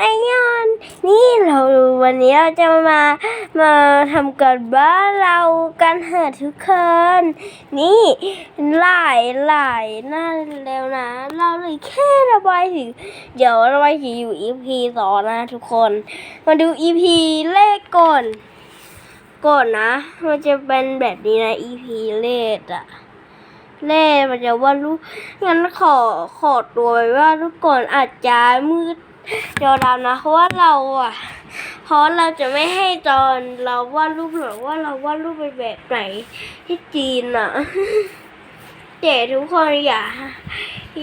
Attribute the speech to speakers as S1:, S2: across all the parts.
S1: ไอยอน นี่เราวันนี้เราจะมามาทำกันบ้านเรากันเถอะทุกคน นี่หลายหลายน้าแล้วนะ เราเลยแค่ระบายสีเดี๋ยวระบายสีอยู่ EP สองนะทุกคน มาดู EP แรกก่อนก่อนนะ มันจะเป็นแบบนี้นะ EP แรกอะแน่มันจะว่าลูกงั้นขอขอตัวไว้ว่าทุกคนอาจจะมืด จอดำนะเพราะว่าเราอะ เพราะเราจะไม่ให้จอนเราวาดรูปหรอกว่าเราวาดรูปเป็นแบบไหนที่จีนอะแต่ทุกคนอย่า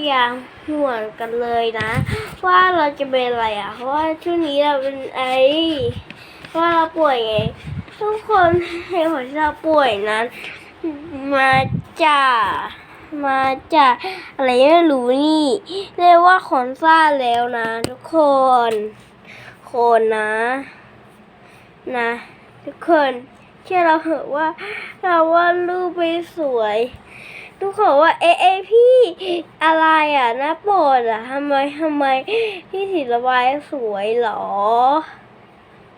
S1: อย่าห่วงกันเลยนะ ว่าเราจะเป็นอะไรอะ เพราะว่าช่วงนี้เราเป็นไอเพราะว่าเราป่วยไงทุกคนให้หัวเราป่วยนั้นมาจาก มาจากอะไรไม่รู้นี่ เรียกว่าขนซ่าแล้วนะทุกคน คนนะ นะ ทุกคนเชื่อเราเหอะว่า เราว่ารูปไม่สวยทุกคนว่าเอเอพี่อะไรอะหน้าโปรดอะทำไมทำไมพี่ศิลวายสวยเหรอ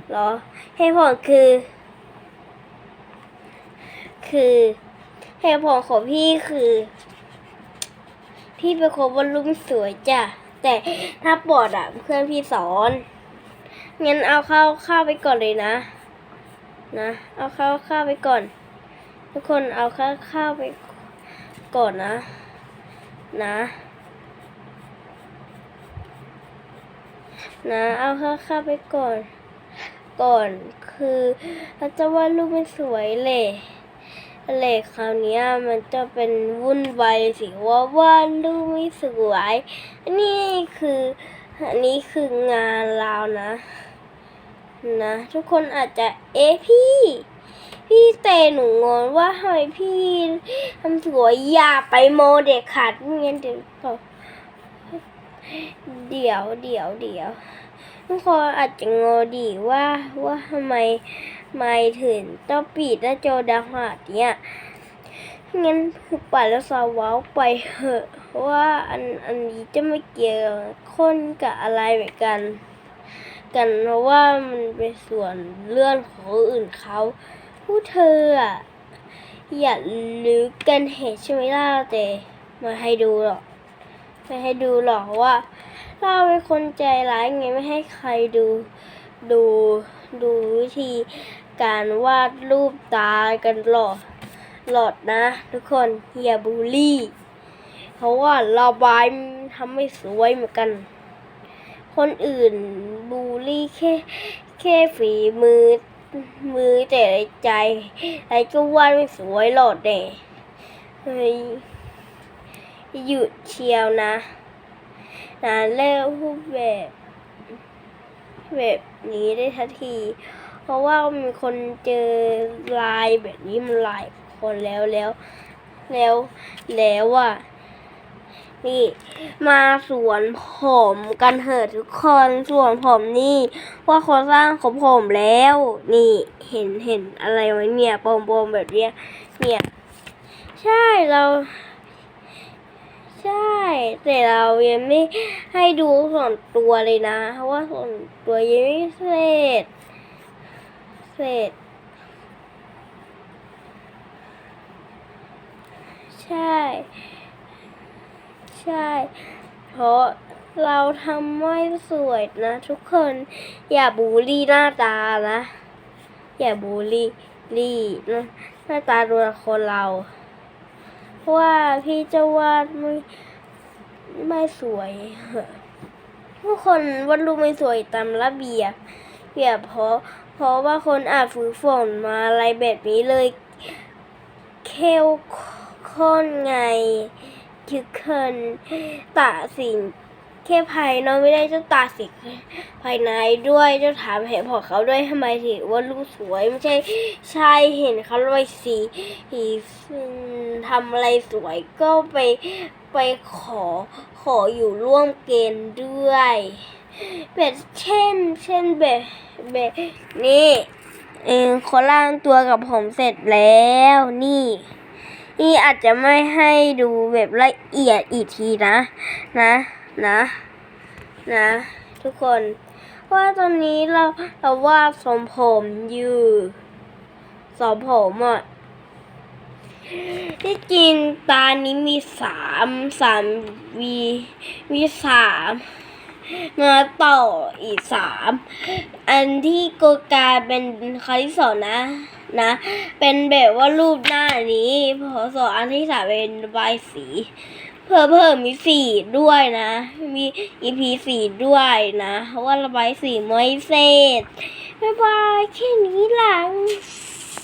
S1: เหรอเหตุผลคือ คือ เหตุผลของพี่คือ พี่เป็นคนวาดรูปไม่สวยจ้ะ แต่ถ้าบอดอะ เพื่อนพี่สอนงั้นเอาเข้าเข้าไปก่อนเลยนะ นะ เอาเข้าเข้าไปก่อน ทุกคนเอาเข้าเข้าไปก่อนนะ นะนะเอาเข้าเข้าไปก่อน ก่อนคือเราจะวาดรูปไม่สวยเลย เหล็กคราวนี้มันจะเป็นวุ่นวายสิว่าวาดรูปไม่สวยนี่คืออันนี้คืองานเรานะ นะ ทุกคนอาจจะเอ๊ะพี่ พี่เตหนูงงว่าทำไมพี่ทำสวยอย่าไปโมเด็กขาดไม่งั้นเดี๋ยวเดี๋ยวเดี๋ยวเดี๋ยว ทุกคนอาจจะงงดีว่าว่าทำไมไม่ถึงต้องปิดหน้าจอดาวหาดเนี่ยงั้นปล่อยแล้วสาวาวไปเหอะเพราะว่าอันอันนี้จะไม่เกี่ยวคนกับอะไรเหมือนกัน กันเพราะว่ามันเป็นส่วนเรื่องของอื่นเขาผู้เธออะอย่าลือกันเหตุใช่ไหมล่ะแต่ไมาให้ดูหรอกไม่ให้ดูหรอกว่า เราเป็นคนใจร้ายไงไม่ให้ใครดู ดูดูวิธีการวาดรูปตากันหลอดหลอดนะ ทุกคนอย่าบูลลี่ เพราะว่าเระบายทำไม่สวยเหมือนกัน คนอื่นบูลลี่แค่แค่ฝีมือมือแต่ในใจอะไรก็วาดไม่สวยหลอดเน่เฮ้ยหยุดเชียวนะ นะเลิกพูดแบบแบบนี้ได้ทันที เพราะว่ามีคนเจอลายแบบนี้มันหลายคนแล้วแล้วแล้วแล้วอะนี่ มาสวนผมกันเถอะทุกคนสวนผมนี่ ว่าคนสร้างของผมแล้ว นี่เห็นเห็นอะไรไว้เนี่ยปมปมๆแบบเนี้ยเนี่ย ใช่เรา แต่เรายังไม่ให้ดูส่วนตัวเลยนะ เพราะว่าส่วนตัวยังไม่เสร็จ เสร็จ ใช่ ใช่ เพราะเราทำไม่สวยนะ ทุกคน อย่าบูลลี่หน้าตานะ อย่าบูลลี่ลี่นะหน้าตาตัวคนเราเพราะว่าพี่จะวาดไม่ ไม่สวยผู้คนวาดรูปไม่สวยตามระเบียบเบียบเพราะเพราะว่าคนอาจฝึกฝนมาอะไรแบบนี้เลยเข้มข้นไงคือคนตัดสิน แค่ภายนอกไม่ได้เจะตัดสิภายในด้วยเจะถามเหตุผลเขาด้วยทำไมถึงว่าลูกสวยไม่ใช่ใช่เห็นเขาด้วยสีทำอะไรสวยก็ไปไปขอขออยู่ร่วมเกณฑ์ด้วยแบบเช่น เช่นแบบแบบนี้เองเขาล่างตัวกับผมเสร็จแล้วนี่นี่อาจจะไม่ให้ดูแบบละเอียดอีกทีนะ นะ นะ นะ ทุกคนเพราะว่าตอนนี้เราเราวาดสมผมอยู่สมผมอะที่จริงตานี้มีสามสามวีมีสาม มาต่ออีกสามอันที่โกกาเป็นครั้งที่สองนะนะ เป็นแบบว่ารูปหน้านี้พอสองอันที่สามเป็นระบายสี เพิ่มเพิ่มมีสีด้วยนะ มี EP สีด้วยนะเพราะว่าระบายสีไม่เสร็จบ๊ายบายแค่นี้หลัง